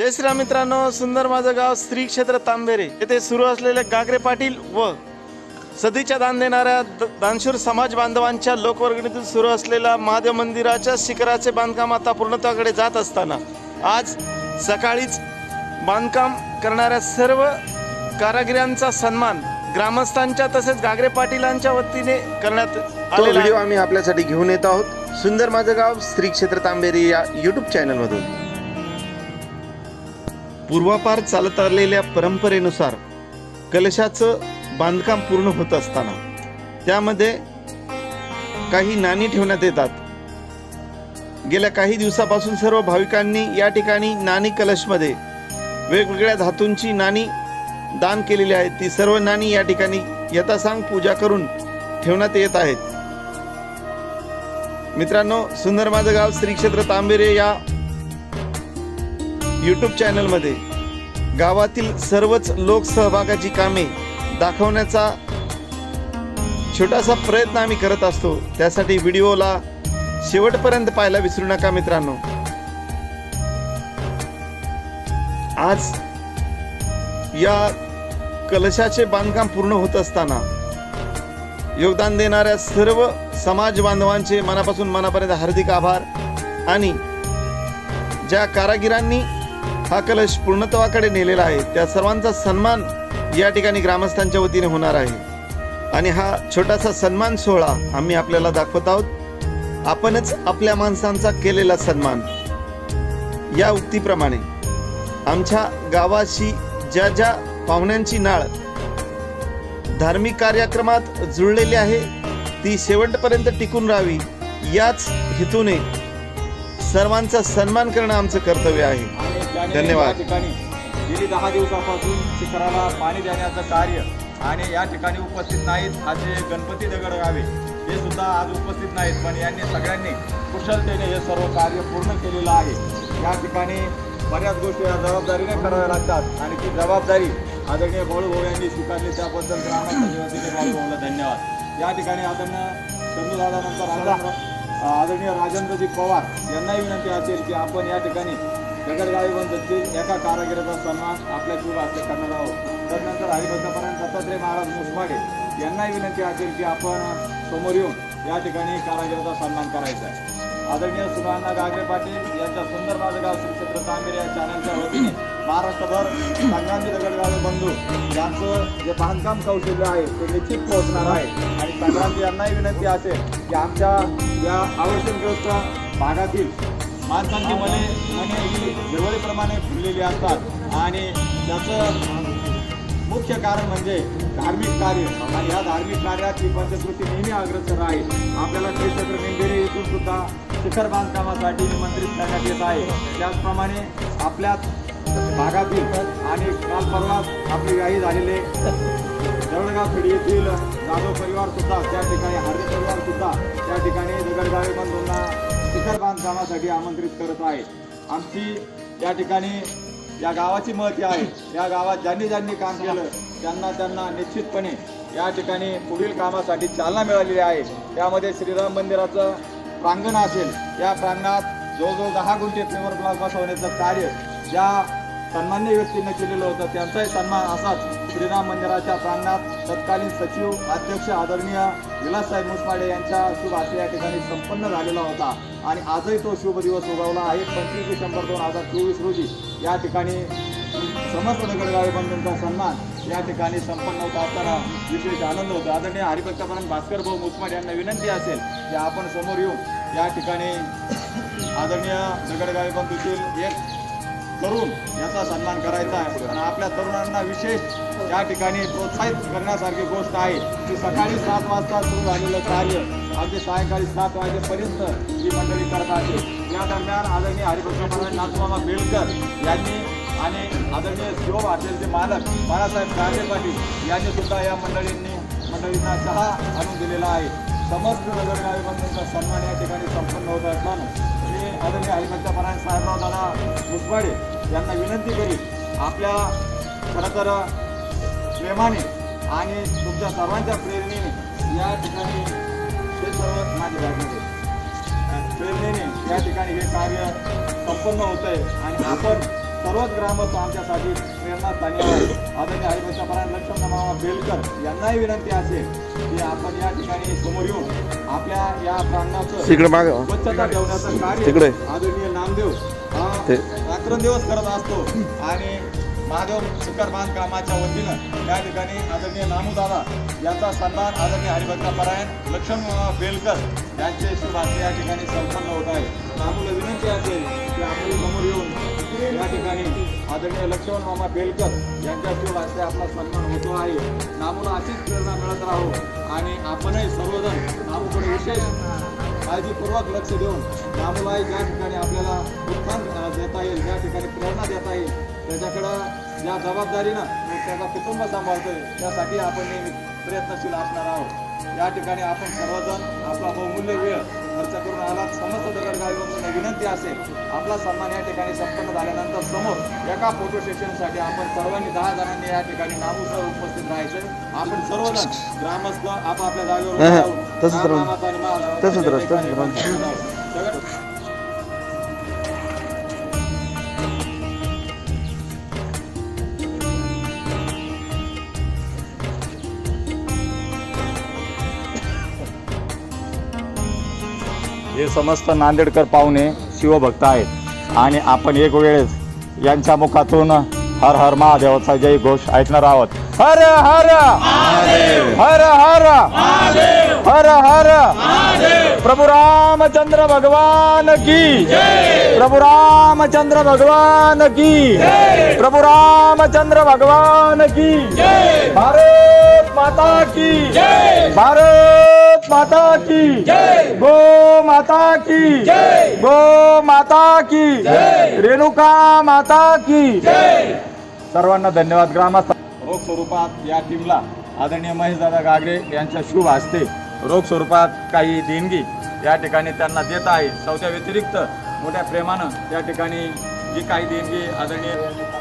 जय श्रीराम मित्रांनो सुंदर माझं गाव श्री क्षेत्र तांबेरे. येथे सुरू असलेले गागरे पाटील व सदीच्या दान देणाऱ्या दानशूर समाज बांधवांच्या लोकवर्गणीतून सुरू असलेल्या महादेव मंदिराच्या शिखराचे बांधकाम आता पूर्णत्वाकडे जात असताना आज सकाळीच बांधकाम करणाऱ्या सर्व कारागिरांचा सन्मान ग्रामस्थांच्या तसेच गागरे पाटीलांच्या वतीने करण्यात तो आलेला व्हिडिओ. आम्ही आपल्यासाठी घेऊन येत आहोत. सुंदर माझं गाव श्री क्षेत्र तांबेरी या युट्यूब चॅनलमधून पूर्वापार चालत आलेल्या परंपरेनुसार कलशाचं बांधकाम पूर्ण होत असताना त्यामध्ये काही नाणी ठेवण्यात येतात. गेल्या काही दिवसापासून सर्व भाविकांनी या ठिकाणी नाणी कलशमध्ये वेगवेगळ्या धातूंची नाणी दान केलेली आहेत. ती सर्व नाणी या ठिकाणी यथासांग पूजा करून ठेवण्यात येत आहेत. मित्रांनो सुंदर माझं गाव श्री क्षेत्र तांबेरे या यूट्यूब चॅनलमध्ये गावातील सर्वच लोकसहभागाची कामे दाखवण्याचा छोटासा प्रयत्न आम्ही करत असतो. त्यासाठी व्हिडिओला शेवटपर्यंत पाहायला विसरू नका मित्रांनो. आज या कलशाचे बांधकाम पूर्ण होत असताना योगदान देणाऱ्या सर्व समाज बांधवांचे मनापासून मनापर्यंत हार्दिक आभार. आणि ज्या कारागिरांनी हा कलश पूर्णत्वाकडे नेलेला आहे. त्या सर्वांचा सन्मान या ठिकाणी ग्रामस्थांच्या वतीने होणार आहे. आणि हा छोटासा सन्मान सोहळा आम्ही आपल्याला दाखवत आहोत. आपणच आपल्या माणसांचा केलेला सन्मान. या उक्तीप्रमाणे आमच्या गावाशी ज्या ज्या पाहुण्यांची नाळ धार्मिक कार्यक्रमात जुळलेली आहे ती शेवटपर्यंत टिकून राहावी याच हेतूने सर्वांचा सन्मान करणं आमचं कर्तव्य आहे. धन्यवाद. या ठिकाणी गेली दहा दिवसापासून शिखराला पाणी देण्याचं कार्य आणि या ठिकाणी उपस्थित नाहीत असे गणपती दगडगावे हे सुद्धा आज उपस्थित नाहीत. पण यांनी सगळ्यांनी कुशलतेने हे सर्व कार्य पूर्ण केलेलं आहे. या ठिकाणी बऱ्याच गोष्टी या जबाबदारीने कराव्या लागतात आणि ती जबाबदारी आदरणीय भाऊ यांनी स्वीकारली त्याबद्दल भाऊभाऊला धन्यवाद. या ठिकाणी आदरणीय चंदूदादानंतर आदरणीय आदरणीय राजेंद्रजी पवार यांनाही विनंती असेल की आपण या ठिकाणी दगडगावी बंदतील एका कारागिराचा सन्मान आपल्या शुभ हस्ते करणार आहोत. त्यानंतर हरिभक्तपर्यंत दत्तात्रय महाराज मुसवाडे यांनाही विनंती असेल की आपण समोर येऊन या ठिकाणी कारागिराचा सन्मान करायचा आहे. आदरणीय सुधारणा गागरे पाटील यांच्या सुंदर माझं गाव श्रीक्षेत्र तांबेरे या चॅनलच्या वतीने महाराष्ट्रभर संग्रामजी दगडगावे बंधू यांचं जे बांधकाम कौशल्य आहे ते निश्चित पोहोचणार आहे. आणि संघांची यांनाही विनंती असेल की आमच्या या आवश्यक भागातील माणसांची मने आणि ही हिरवळीप्रमाणे फुललेली असतात. आणि त्याचं मुख्य कारण म्हणजे धार्मिक कार्य. आणि ह्या धार्मिक कार्याची पंचकृती नेहमी अग्रसर आहे. आपल्याला श्री क्षेत्र मेंढेरे इथून सुद्धा शिखर बांधकामासाठी निमंत्रित करण्यात येत आहे. त्याचप्रमाणे आपल्याच भागातील आणि काल परवा आपली गाई झालेले दगडगाव खेडी येथील जाधव परिवार सुद्धा त्या ठिकाणी हरणे परिवार सुद्धा त्या ठिकाणी दगडगावे बंधूंना शिखर बांधकामासाठी आमंत्रित करत आहे आमची या ठिकाणी या गावाची महती आहे. या गावात ज्यांनी ज्यांनी काम केलं त्यांना त्यांना निश्चितपणे या ठिकाणी पुढील कामासाठी चालना मिळालेली आहे. त्यामध्ये श्रीराम मंदिराचं प्रांगण असेल या प्रांगणात जवळजवळ दहा गुंठे फ्लेवर ब्लॉक बसवण्याचं कार्य ज्या सन्मान्य व्यक्तींनी केलेलं होतं त्यांचाही सन्मान असाच श्रीराम मंदिराच्या प्रांगणात तत्कालीन सचिव अध्यक्ष आदरणीय विलाससाहेब मुसमाडे यांच्या शुभ या ठिकाणी संपन्न झालेला होता. आणि आजही तो शुभ दिवस उगवला आहे. पंचवीस डिसेंबर दोन हजार चोवीस रोजी या ठिकाणी समस्त दगडगावे बंधूंचा सन्मान या ठिकाणी संपन्न होता असताना विशेष आनंद होतो. आदरणीय हरिभक्तापर्यंत भास्कर भाऊ मुसमाड यांना विनंती असेल की आपण समोर येऊन या ठिकाणी आदरणीय दगडगावे बंधूतील एक तरुण याचा सन्मान करायचा आहे. आणि आपल्या तरुणांना विशेष या ठिकाणी प्रोत्साहित करण्यासारखी गोष्ट आहे की सकाळी सात वाजता सुरू झालेलं कार्य अगदी सायंकाळी सात वाजेपर्यंत ही मंडळी करत आहे. या दरम्यान आदरणीय हरिभक्त महाराज नाथबाबा बेलकर यांनी आणि आदरणीय शिव हॉटेलचे मालक बाळासाहेब गांधे पाटील यांनी सुद्धा या मंडळींनी मंडळींना चहा आणून दिलेला आहे. समस्त नगरगावी बंधूंचा सन्मान या ठिकाणी संपन्न होत असताना मी आदरणीय हरिभक्त महाराज साहेबराव दादा मुसवाडे यांना विनंती करी आपल्या खरं तर प्रेमाने आणि तुमच्या सर्वांच्या प्रेरणेने या ठिकाणी हे सर्व माझे लागले प्रेरणेने या ठिकाणी हे कार्य संपन्न होत आहे आणि आपण सर्वच ग्रामस्थ आमच्यासाठी प्रेरणास्थानी आहेत आदरणीय हरिभक्तापरायण लक्ष्मण मामा बेलकर यांनाही विनंती असेल की आपण या ठिकाणी समोर येऊन आपल्या या प्रांगणाचं स्वच्छता ठेवण्याचं कार्य. आदरणीय नामदेव हा. रात्रंदिवस करत असतो आणि महादेव शिखर बांधकामाच्या वतीनं या ठिकाणी आदरणीय नामूदादा यांचा सन्मान आदरणीय हरिभक्तापरायण लक्ष्मण बेलकर यांचे शुभ या ठिकाणी संपन्न होत आहे. नामूला विनंती असेल की आपण समोर येऊन या ठिकाणी आदरणीय लक्ष्मण मामा बेलकर यांच्या शुभ आपला सन्मान होतो आहे. नामूला अशीच प्रेरणा मिळत राहो आणि आपणही सर्वजण नामूकडे विशेष काळजीपूर्वक लक्ष देऊन नामुलाही ज्या ठिकाणी आपल्याला उत्थान देता येईल ज्या ठिकाणी प्रेरणा देता येईल त्याच्याकडं ज्या जबाबदारीनं त्याचा कुटुंब सांभाळतोय त्यासाठी आपण नेहमी प्रयत्नशील असणार आहोत. या ठिकाणी आपण सर्वजण आपला बहुमूल्य वेळ खर्च करून आलात. समस्त दगडगावी विनंती असेल आपला सन्मान या ठिकाणी संपन्न झाल्यानंतर समोर एका फोटो सेशनसाठी आपण सर्वांनी दहा जणांनी या ठिकाणी नामूसह उपस्थित राहायचं आपण सर्वजण ग्रामस्थ आपापल्या जागेवर तसंच हे समस्त नांदेडकर पाहुणे शिवभक्त आहेत आणि आपण एक वेळेस यांच्या मुखातून हर हर महादेवाचा जय घोष ऐकणार आहोत. हर हर हर हर हर हर प्रभु रामचंद्र भगवान की प्रभु रामचंद्र भगवान की प्रभु रामचंद्र भगवान की भारत माता की भारत माता की। गो माता की। गो माता की। रेणुका माता की। सर्वांना धन्यवाद ग्रामस्थ रोख स्वरूपात या टीमला आदरणीय महेशदादा गागरे यांच्या शुभ हस्ते रोख स्वरूपात काही देणगी या ठिकाणी त्यांना देत आहे चौथ्या व्यतिरिक्त मोठ्या प्रेमानं या ठिकाणी जी काही देणगी आदरणीय